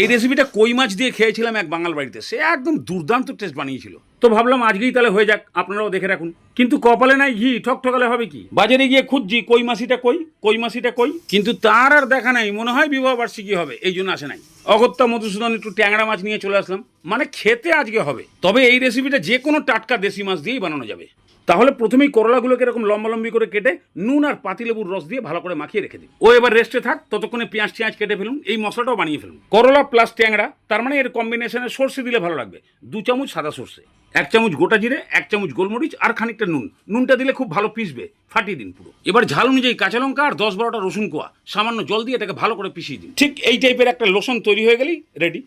এই রেসিপিটা কই মাছ দিয়ে খেয়েছিলাম এক বাঙাল বাড়িতে? সে একদম দুর্দান্ত টেস্ট বানিয়েছিল। তো ভাবলাম আজকেই তাহলে হয়ে যাক আপনারাও দেখে রাখুন। কিন্তু কপালে নাই ঘি ঠক ঠকালে হবে কি? বাজারে গিয়ে খুঁজছি কই মাসিটা কই কই মাসিটা কই? কিন্তু তার আর দেখা নাই মনে হয় বিবাহ বার্ষিকী হবে এই জন্য আসে নাই। অগত্যা মধুসূদন একটু ট্যাংরা মাছ নিয়ে চলে আসলাম মানে খেতে আজকে হবে। তবে এই রেসিপিটা যে কোনো টাটকা দেশি মাছ দিয়েই বানানো যাবে। তাহলে প্রথমেই করলাগুলোকে এরকম লম্বালম্বি করে কেটে নুন আর পাতিলেবুর রস দিয়ে ভালো করে মাখিয়ে রেখে দিই। ও এবার রেস্টে থাক ততক্ষণে পেঁয়াজ টিয়াজ কেটে ফেলুন এই মশলাটাও বানিয়ে ফেলুন। করলা প্লাস ট্যাংরা তার মানে এর কম্বিনেশনে সর্ষে দিলে ভালো লাগবে দু চামচ সাদা সর্ষে। এক চামচ গোটা জিরে, এক চামচ গোলমরিচ আর খানিকটা নুন। নুনটা দিলে খুব ভালো পিসবে, ফাটিয়ে দিন পুরো। এবার ঝাল অনুযায়ী কাঁচা লঙ্কা আর দশ বারোটা রসুন কোয়া, সামান্য জল দিয়ে এটাকে ভালো করে পিষিয়ে দিন। ঠিক এই টাইপের একটা লোশন তৈরি হয়ে গেলেই রেডি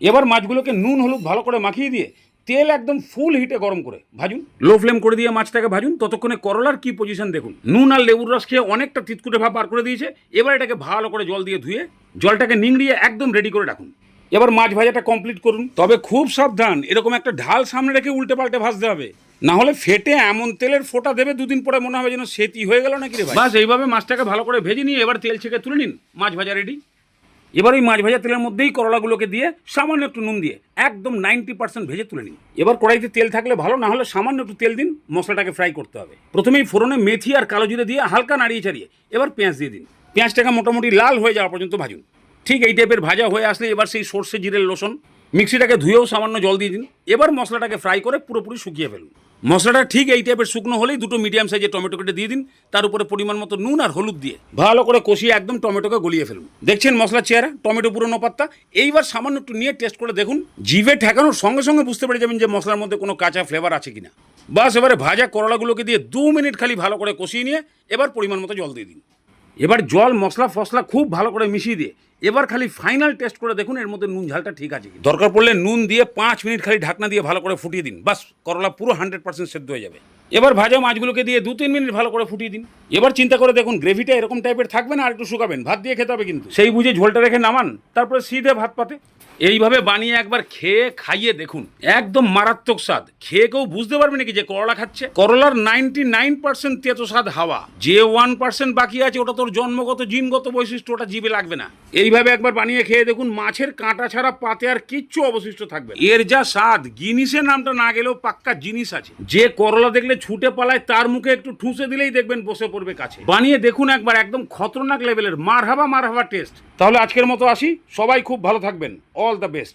এবার মাছগুলোকে নুন, হলুদ ভালো করে মাখিয়ে দিয়ে তেল একদম ফুল হিটে গরম করে ভাজুন। লো ফ্লেম করে দিয়ে মাছটাকে ভাজুন। ততক্ষণে করলার কি পজিশন দেখুন। নুন আর লেবুর রস খেয়ে অনেকটা তিতকুটে ভাব বার করে দিয়েছে। এবার এটাকে ভালো করে জল দিয়ে ধুয়ে জলটাকে নিংড়িয়ে একদম রেডি করে রাখুন। এবার মাছ ভাজাটা কমপ্লিট করুন। তবে খুব সাবধান এরকম একটা ঢাল সামনে রেখে উল্টে পাল্টে ভাজতে হবে। না হলে ফেটে এমন তেলের ফোঁটা দেবে দুদিন পরে মনে হবে যেন সেতি হয়ে গেল নাকি রে ভাই। বাস এইভাবে মাছটাকে ভালো করে ভেজে নিয়ে এবার তেল ছেঁকে তুলে নিন মাছ ভাজা রেডি এবার ওই মাছ ভাজা তেলের মধ্যেই করলাগুলোকে দিয়ে সামান্য একটু নুন দিয়ে একদম নাইনটি পার্সেন্ট ভেজে তুলে নিন। এবার কড়াইতে তেল থাকলে ভালো না হলে সামান্য একটু তেল দিন মশলাটাকে ফ্রাই করতে হবে। প্রথমেই ফোড়নে মেথি আর কালো জিরে দিয়ে হালকা নাড়িয়ে চাড়িয়ে এবার পেঁয়াজ দিয়ে দিন। পেঁয়াজটাকে মোটামুটি লাল হয়ে যাওয়া পর্যন্ত ভাজুন। ঠিক এই টাইপের ভাজা হয়ে আসলে এবার সেই সর্ষে জিরের লোসন মিক্সিটাকে ধুয়েও সামান্য জল দিয়ে দিন। এবার মশলাটাকে ফ্রাই করে পুরোপুরি শুকিয়ে ফেলুন। মশলাটা ঠিক এই টাইপের শুকনো হলেই দুটো মিডিয়াম সাইজের টমেটো কেটে দিয়ে দিন। তার উপরে পরিমাণ মতো নুন আর হলুদ দিয়ে ভালো করে কষিয়ে একদম টমেটোকে গলিয়ে ফেলুন। দেখছেন মশলার চেহারা? টমেটো পুরনো পাত্তা এইবার সামান্য একটু নিয়ে টেস্ট করে দেখুন। জিভে ঠেকানোর সঙ্গে সঙ্গে বুঝতে পেরে যাবেন যে মশলার মধ্যে কোনো কাঁচা ফ্লেভার আছে কিনা। বাস, এবারে ভাজা করলাগুলোকে দিয়ে দু মিনিট খালি ভালো করে কষিয়ে নিয়ে এবার পরিমাণ মতো জল দিয়ে দিন। এবার জল, মশলা, ফসলা খুব ভালো করে মিশিয়ে দিয়ে এবার খালি ফাইনাল টেস্ট করে দেখুন, এর মধ্যে নুন ঝালটা ঠিক আছে দরকার পড়লে নুন দিয়ে পাঁচ মিনিট খালি ঢাকনা দিয়ে ভালো করে ফুটিয়ে দিন। বাস, করলা পুরো হান্ড্রেড পার্সেন্ট সেদ্ধ হয়ে যাবে। এবার ভাজা মাছগুলোকে দিয়ে দু তিন মিনিট ভালো করে ফুটিয়ে দিন। এবার চিন্তা করে দেখুন গ্রেভিটা এরকম টাইপের থাকবে না, আর একটু শুকাবেন। ভাত দিয়ে খেতে হবে কিন্তু। সেই বুঝে ঝোলটা রেখে নামান, তারপরে সিধে ভাত পাতে। এইভাবে বানিয়ে একবার খেয়ে খাইয়ে দেখুন, একদম মারাত্মক স্বাদ। খেয়ে কেউ বুঝতে পারবে নাকি যে করলা খাচ্ছে? করলার নাইনটি নাইন পার্সেন্ট তেতো স্বাদ হাওয়া। যে ওয়ান পার্সেন্ট বাকি আছে, ওটা তোর জন্মগত, জিনগত বৈশিষ্ট্য, ওটা জীবে লাগবে না। এইভাবে একবার বানিয়ে খেয়ে দেখুন, মাছের কাঁটা ছাড়া পাতে আর কিচ্ছু অবশিষ্ট থাকবে এর যা স্বাদ, গিনিসের নামটা না গেলেও পাক্কা জিনিস আছে। যে করলা দেখলে ছুটে পালায়, তার মুখে একটু ঠুসে দিলেই দেখবেন বসে পড়বে কাছে। বানিয়ে দেখুন একবার, একদম খতরনাক লেভেলের মার হাবা মার হাবা টেস্ট তাহলে আজকের মতো আসি, সবাই খুব ভালো থাকবেন অল দ্য বেস্ট